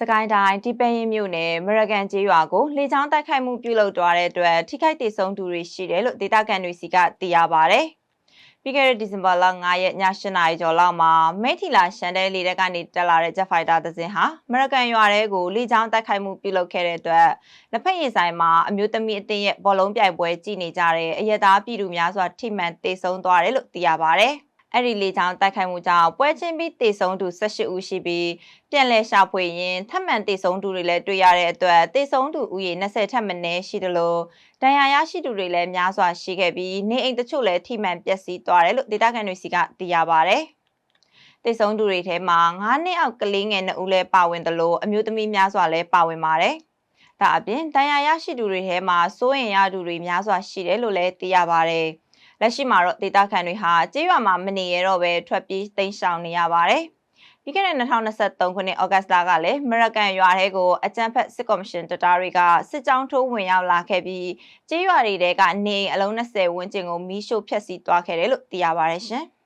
စကိုင်းတိုင်းတီပဲရင်မြို့နယ်မရကန်ကျေးရွာကိုလေကြောင်းတိုက်ခိုက်မှုပြုလုပ်သွားတဲ့အတွက်ထိခိုက်ဒေဆုံးသူတွေရှိတယ်လို့ဒေသခံတွေစီကသိရပါဗျ။ပြီးခဲ့တဲ့ဒီဇင်ဘာလ9ရက်ည8နာရီကျော်လောက်မှာမိထီလာရှန်တဲလီတက်ကနေတက်လာတဲ့ Jet Fighter တစ်စင်းဟာမရကန်ရွာတဲကိုလေကြောင်းတိုက်ခိုက်မှုပြုလုပ်ခဲ့တဲ့အတွက်လက်ဖက်ရည်ဆိုင်မှာအမျိုးသမီးအတင်းရဲ့ဘောလုံးပြိုင်ပွဲကြည့်နေကြတဲ့အရက်သားပြည်သူများစွာထိမှန်တေဆုံးသွားတယ်လို့သိရပါဗျ။ အဲ့ဒီလေကြောင်းတိုက်ခိုက်မှုကြောင့်ပွဲချင်းပြီးတေဆုံးသူ18ဦးရှိပြီးပြန်လည်ရှာဖွေရင်းထပ်မံတေဆုံးသူတွေလည်းတွေ့ရတဲ့အတွက်တေဆုံးသူဦးရေ20ထက်မနည်းရှိတယ်လို့ဒဏ်ရာရရှိသူတွေလည်းများစွာရှိခဲ့ပြီးနေအိမ်တချို့လည်းထိမှန်ပျက်စီးသွားတယ်လို့ဒေသခံတွေစီကသိရပါဗျ။တေဆုံးသူတွေထဲမှာ9နှစ်အောက်ကလေးငယ်2ဦးလည်းပါဝင်တယ်လို့အမျိုးသမီးများစွာလည်းပါဝင်ပါတယ်။ဒါအပြင်ဒဏ်ရာရရှိသူတွေထဲမှာစိုးရင်ရသူတွေများစွာရှိတယ်လို့လည်းသိရပါတယ်။ လက်ရှိမှာတော့ဒေတာခန်တွေဟာကြေးရွာမှာမနေရတော့ပဲထွက်ပြေးတိမ်းရှောင်နေရပါတယ်။ပြီးခဲ့တဲ့2023ခုနှစ်ဩဂတ်စ်လကလည်းအမေရိကန်ရွာထဲကိုအကြမ်းဖက်စစ်ကော်မရှင်တပ်သားတွေကစစ်ကြောင်းထိုးဝင်ရောက်လာခဲ့ပြီးကြေးရွာတွေတဲကနေအလုံး20ဝန်းကျင်ကိုမီးရှို့ဖျက်ဆီးသွားခဲ့တယ်လို့သိရပါတယ်ရှင်။